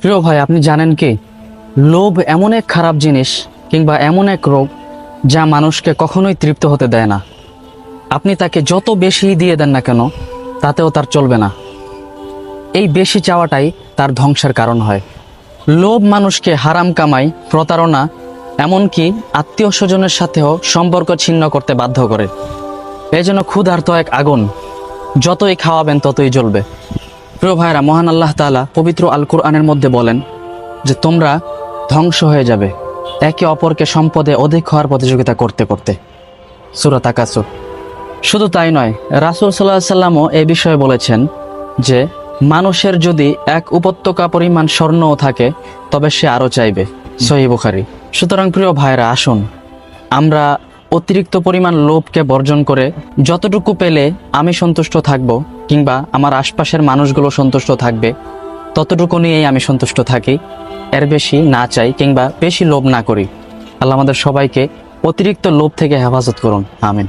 প্রিয় ভাই, আপনি জানেন কি? লোভ এমন এক খারাপ জিনিস কিংবা এমন এক রোগ যা মানুষকে কখনোই তৃপ্ত হতে দেয় না। আপনি তাকে যত বেশি দিয়ে দেন না কেন, তাতেও তার চলবে না। এই বেশি চাওয়াটাই তার ধ্বংসের কারণ হয়। লোভ মানুষকে হারাম কামাই, প্রতারণা, এমনকি আত্মীয় স্বজনের সাথেও সম্পর্ক ছিন্ন করতে বাধ্য করে। এই জন্য ক্ষুধার্ত এক আগুন, যতই খাওয়াবেন ততই জ্বলবে। প্রিয় ভাইরা মহান আল্লাহ তাআলা পবিত্র আল কোরআনের মধ্যে বলেন যে, তোমরা ধ্বংস হয়ে যাবে। একে অপরকে সম্পদে অধিক হওয়ার প্রতিযোগিতা করতে করতে। সুরত আকাসুর শুধু তাই নয়, রাসুল সাল্লাহ সাল্লামও এ বিষয়ে বলেছেন যে, মানুষের যদি এক উপত্যকা পরিমাণ স্বর্ণও থাকে, তবে সে আরও চাইবে। সহি বুখারি। সুতরাং প্রিয় ভাইরা আসুন, আমরা অতিরিক্ত পরিমাণ লোভকে বর্জন করে যতটুকু পেলে আমি সন্তুষ্ট থাকব কিংবা আমার আশপাশের মানুষগুলো সন্তুষ্ট থাকবে ততটুকু নিয়েই আমি সন্তুষ্ট থাকি। এর বেশি না চাই কিংবা বেশি লোভ না করি। আল্লাহ আমাদের সবাইকে অতিরিক্ত লোভ থেকে হেফাজত করুন। আমিন।